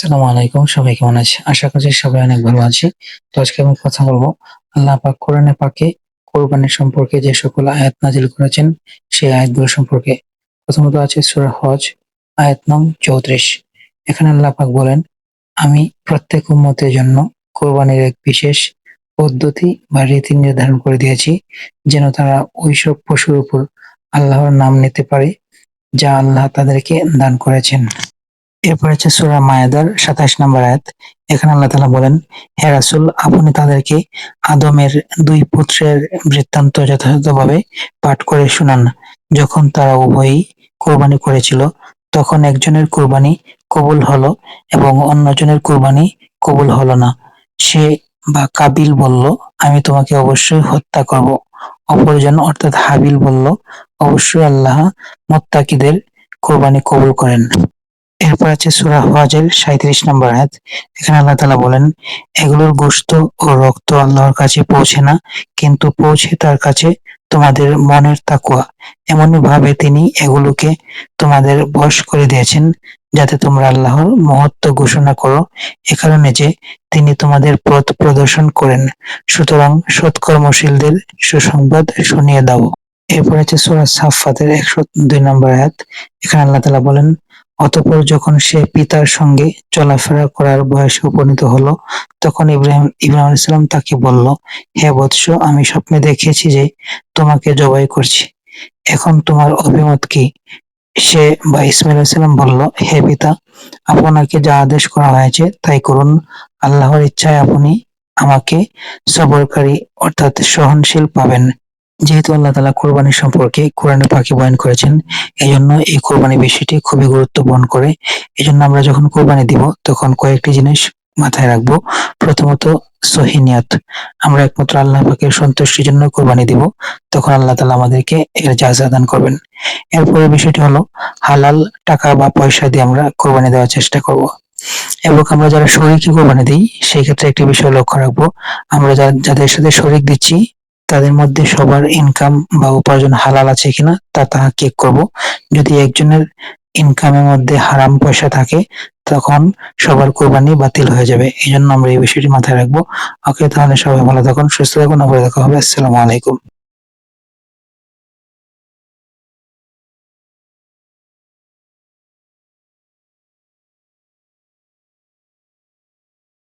আসসালামু আলাইকুম, সবাই কেমন আছে? আশা করছি সবাই অনেক ভালো আছে। তো আজকে আমি কথা বলব আল্লাহ পাক কোরআনে পাকে কোরবানির সম্পর্কে যে সকল আয়াত নাজিল করেছেন, সেই আয়াতগুলো সম্পর্কে। প্রথমত আছে সূরা হজ, আয়াত নং চৌত্রিশ। এখানে আল্লাহ পাক বলেন, আমি প্রত্যেক উম্মতের জন্য কোরবানির এক বিশেষ পদ্ধতি বা রীতি নির্ধারণ করে দিয়েছি, যেন তারা ওইসব পশুর উপর আল্লাহর নাম নিতে পারে, যা আল্লাহ তাদেরকে দান করেছেন। এরপর আছে সূরা মায়াদার সাতাশ নম্বর আয়াত। এখানে আল্লাহ তালা বলেন, হে রাসূল, আপনি তাদেরকে আদমের দুই পুত্রের বৃত্তান্ত যথাযথভাবে পাঠ করে শুনান। যখন তারা উভয়ই কোরবানি করেছিল, তখন একজনের কোরবানি কবুল হলো এবং অন্যজনের কোরবানি কবুল হলো না। সে বা কাবিল বলল, আমি তোমাকে অবশ্যই হত্যা করব অপরজন অর্থাৎ হাবিল বলল, অবশ্যই আল্লাহ মোত্তাকিদের কোরবানি কবুল করেন। এরপর আছে সূরা হজের সাঁইত্রিশ নম্বর আয়াত। এখানে আল্লাহ তালা বলেন, এগুলোর গোশত ও রক্ত আল্লাহর কাছে পৌঁছে না, কিন্তু পৌঁছে তার কাছে তোমাদের মনের তাকুয়া। এমনই ভাবে তিনি এগুলোকে তোমাদের বশ করে দিয়েছেন, যাতে তোমরা আল্লাহর মহত্ব ঘোষণা করো। এ কারণে যে তিনি তোমাদের পথ প্রদর্শন করেন, সুতরাং সৎকর্মশীলদের সুসংবাদ শুনিয়ে দাও। এরপর আছে সূরা সাফফাতের একশো দুই নম্বর আয়াত। এখানে আল্লাহ তালা বলেন অতঃপর যখন সে পিতার সঙ্গে চলাফেরা করার বয়সে উপনীত হলো, তখন ইব্রাহিম ইব্রাহিম আলাইসাল্লাম তাকে বলল, হে বৎস, আমি স্বপ্নে দেখেছি যে তোমাকে জবাই করছি। এখন তোমার অভিমত কি? সে বা ইসমাইল আলাইসাল্লাম বলল, হে পিতা, আপনাকে যা আদেশ করা হয়েছে তাই করুন। আল্লাহর ইচ্ছায় আপনি আমাকে সবরকারী অর্থাৎ সহনশীল পাবেন। যেহেতু আল্লাহ তালা কোরবানি সম্পর্কে কোরআনে পাখি বয়ন করেছেন এই জন্য এই কোরবানি বিষয়টি খুবই গুরুত্ব বহন করে। এই জন্য আমরা যখন কোরবানি দিব, তখন কয়েকটি জিনিস মাথায় রাখব। প্রথমত সহিনিয়ত আমরা একমাত্র আল্লাহ পাকের সন্তুষ্টির জন্য কোরবানি দিব, তখন আল্লাহ তালা আমাদেরকে এর জাজা করবেন। এরপরে বিষয়টি হলো, হালাল টাকা বা পয়সা দিয়ে আমরা কোরবানি দেওয়ার চেষ্টা করব। এবং আমরা যারা শরীরকে কোরবানি দিই, সেই ক্ষেত্রে একটি বিষয় লক্ষ্য রাখব। আমরা যাদের সাথে শরিক দিচ্ছি তাদের মধ্যে সবার ইনকাম বা উপার্জন হালাল আছে কিনা তা তাহা চেক করব। যদি একজনের ইনকামের মধ্যে হারাম পয়সা থাকে, তখন সবার কোরবানি বাতিল হয়ে যাবে। এই জন্য আমরা এই বিষয়টি মাথায় রাখব। ওকে, তাহলে সবাই ভালো থাকুন, সুস্থ থাকুন, আবার দেখা হবে। আসসালামু আলাইকুম।